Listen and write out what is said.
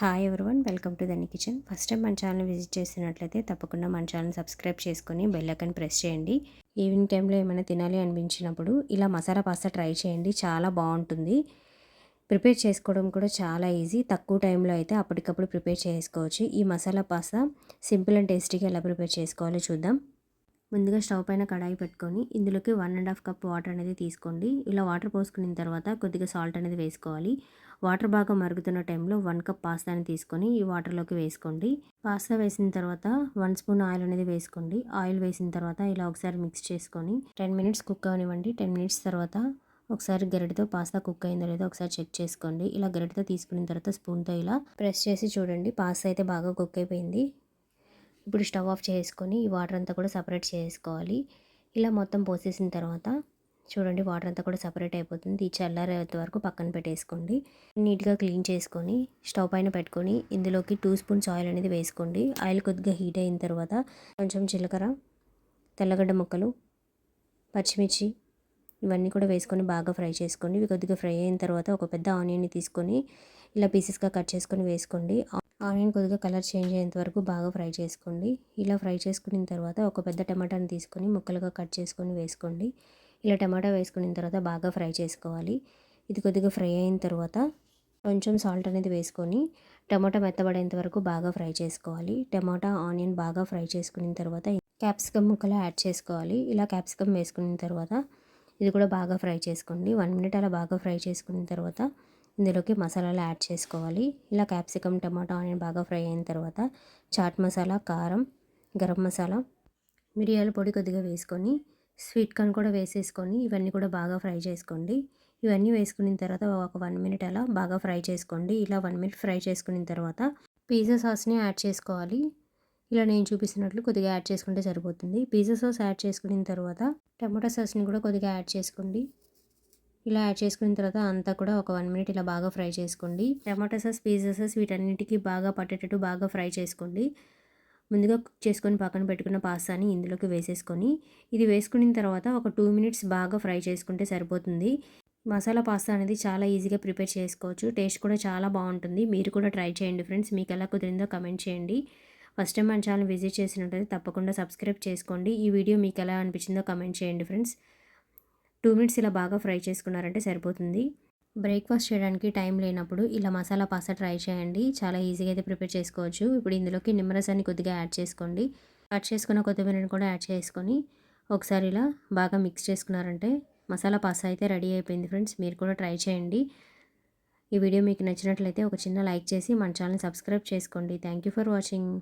Hi everyone welcome to దని kitchen first time మన channel visit చేసినట్లయితే తప్పకుండా మన ఛానల్ సబ్స్క్రైబ్ చేసుకొని బెల్ ప్రెస్ చేయండి. ఈవినింగ్ టైంలో ఏమైనా తినాలి అనిపించినప్పుడు ఇలా మసాలా పాస్తా ట్రై చేయండి చాలా బాగుంటుంది. ప్రిపేర్ చేసుకోవడం కూడా చాలా ఈజీ తక్కువ టైంలో అయితే అప్పటికప్పుడు ప్రిపేర్ చేసుకోవచ్చు. ఈ మసాలా పాస్తా సింపుల్ అండ్ టేస్టీగా ఎలా ప్రిపేర్ చేసుకోవాలో చూద్దాం. ముందుగా స్టవ్ పైన కడాయి పెట్టుకొని ఇందులోకి one and half cup water అనేది తీసుకోండి. ఇలా వాటర్ పోసుకున్న తర్వాత కొద్దిగా సాల్ట్ అనేది వేసుకోవాలి. వాటర్ బాగా మరుగుతున్న టైంలో వన్ కప్ పాస్తాని తీసుకొని ఈ వాటర్లోకి వేసుకోండి. పాస్తా వేసిన తర్వాత వన్ స్పూన్ ఆయిల్ అనేది వేసుకోండి. ఆయిల్ వేసిన తర్వాత ఇలా ఒకసారి మిక్స్ చేసుకొని టెన్ మినిట్స్ కుక్ అవనివ్వండి. టెన్ మినిట్స్ తర్వాత ఒకసారి గరిటతో పాస్తా కుక్ అయిందో లేదో ఒకసారి చెక్ చేసుకోండి. ఇలా గరిటతో తీసుకున్న తర్వాత స్పూన్తో ఇలా ప్రెస్ చేసి చూడండి. పాస్తా అయితే బాగా కుక్ అయిపోయింది. ఇప్పుడు స్టవ్ ఆఫ్ చేసుకొని ఈ వాటర్ అంతా కూడా సపరేట్ చేసుకోవాలి. ఇలా మొత్తం పోసేసిన తర్వాత చూడండి వాటర్ అంతా కూడా సపరేట్ అయిపోతుంది. ఈ చల్లారేంత వరకు పక్కన పెట్టేసుకోండి. నీట్గా క్లీన్ చేసుకొని స్టవ్ పైన పెట్టుకొని ఇందులోకి టూ స్పూన్స్ ఆయిల్ అనేది వేసుకోండి. ఆయిల్ కొద్దిగా హీట్ అయిన తర్వాత కొంచెం జీలకర్ర తెల్లగడ్డ ముక్కలు పచ్చిమిర్చి ఇవన్నీ కూడా వేసుకొని బాగా ఫ్రై చేసుకోండి. ఇవి కొద్దిగా ఫ్రై అయిన తర్వాత ఒక పెద్ద ఆనియన్ని తీసుకొని ఇలా పీసెస్గా కట్ చేసుకొని వేసుకోండి. ఆనియన్ కొద్దిగా కలర్ చేంజ్ అయ్యేంత వరకు బాగా ఫ్రై చేసుకోండి. ఇలా ఫ్రై చేసుకున్న తర్వాత ఒక పెద్ద టమాటాని తీసుకొని ముక్కలుగా కట్ చేసుకొని వేసుకోండి. ఇలా టమాటా వేసుకున్న తర్వాత బాగా ఫ్రై చేసుకోవాలి. ఇది కొద్దిగా ఫ్రై అయిన తర్వాత కొంచెం సాల్ట్ అనేది వేసుకొని టమాటా మెత్తబడేంత వరకు బాగా ఫ్రై చేసుకోవాలి. టమాటా ఆనియన్ బాగా ఫ్రై చేసుకున్న తర్వాత క్యాప్సికమ్ ముక్కలు యాడ్ చేసుకోవాలి. ఇలా క్యాప్సికమ్ వేసుకున్న తర్వాత ఇది కూడా బాగా ఫ్రై చేసుకోండి. వన్ మినిట్ అలా బాగా ఫ్రై చేసుకున్న తర్వాత ఇందులోకి మసాలాలు యాడ్ చేసుకోవాలి. ఇలా క్యాప్సికమ్ టమాటా ఆనియన్ బాగా ఫ్రై అయిన తర్వాత చాట్ మసాలా కారం గరం మసాలా మిరియాల పొడి కొద్దిగా వేసుకొని స్వీట్ కార్న్ కూడా వేసేసుకొని ఇవన్నీ కూడా బాగా ఫ్రై చేసుకోండి. ఇవన్నీ వేసుకున్న తర్వాత ఒక వన్ మినిట్ అలా బాగా ఫ్రై చేసుకోండి. ఇలా వన్ మినిట్ ఫ్రై చేసుకున్న తర్వాత పిజ్జా సాస్ని యాడ్ చేసుకోవాలి. ఇలా నేను చూపిస్తున్నట్లు కొద్దిగా యాడ్ చేసుకుంటే సరిపోతుంది. పిజ్జా సాస్ యాడ్ చేసుకున్న తర్వాత టమాటో సాస్ని కూడా కొద్దిగా యాడ్ చేసుకోండి. ఇలా యాడ్ చేసుకున్న తర్వాత అంతా కూడా ఒక వన్ మినిట్ ఇలా బాగా ఫ్రై చేసుకోండి. టమాటో సాస్ పిజ్జా సాస్ వీటన్నిటికీ బాగా పట్టేటట్టు బాగా ఫ్రై చేసుకోండి. ముందుగా కుక్ చేసుకొని పక్కన పెట్టుకున్న పాస్తాని ఇందులోకి వేసేసుకొని ఇది వేసుకున్న తర్వాత ఒక టూ మినిట్స్ బాగా ఫ్రై చేసుకుంటే సరిపోతుంది. మసాలా పాస్తా అనేది చాలా ఈజీగా ప్రిపేర్ చేసుకోవచ్చు. టేస్ట్ కూడా చాలా బాగుంటుంది. మీరు కూడా ట్రై చేయండి ఫ్రెండ్స్. మీకు ఎలా కుదిరిందో కమెంట్ చేయండి. ఫస్ట్ టైం మన ఛానల్ విజిట్ చేసినట్లయితే తప్పకుండా సబ్స్క్రైబ్ చేసుకోండి. ఈ వీడియో మీకు ఎలా అనిపించిందో కమెంట్ చేయండి ఫ్రెండ్స్. టూ మినిట్స్ ఇలా బాగా ఫ్రై చేసుకున్నారంటే సరిపోతుంది. బ్రేక్ఫాస్ట్ చేయడానికి టైం లేనప్పుడు ఇలా మసాలా పాస్తా ట్రై చేయండి. చాలా ఈజీగా అయితే ప్రిపేర్ చేసుకోవచ్చు. ఇప్పుడు ఇందులోకి నిమ్మరసాన్ని కొద్దిగా యాడ్ చేసుకోండి. కట్ చేసుకున్న కొత్తిమీరని కూడా యాడ్ చేసుకొని ఒకసారి ఇలా బాగా మిక్స్ చేసుకున్నారంటే మసాలా పాస్తా అయితే రెడీ అయిపోయింది ఫ్రెండ్స్. మీరు కూడా ట్రై చేయండి. ఈ వీడియో మీకు నచ్చినట్లయితే ఒక చిన్న లైక్ చేసి మన ఛానల్ సబ్స్క్రైబ్ చేసుకోండి. Thank you for watching.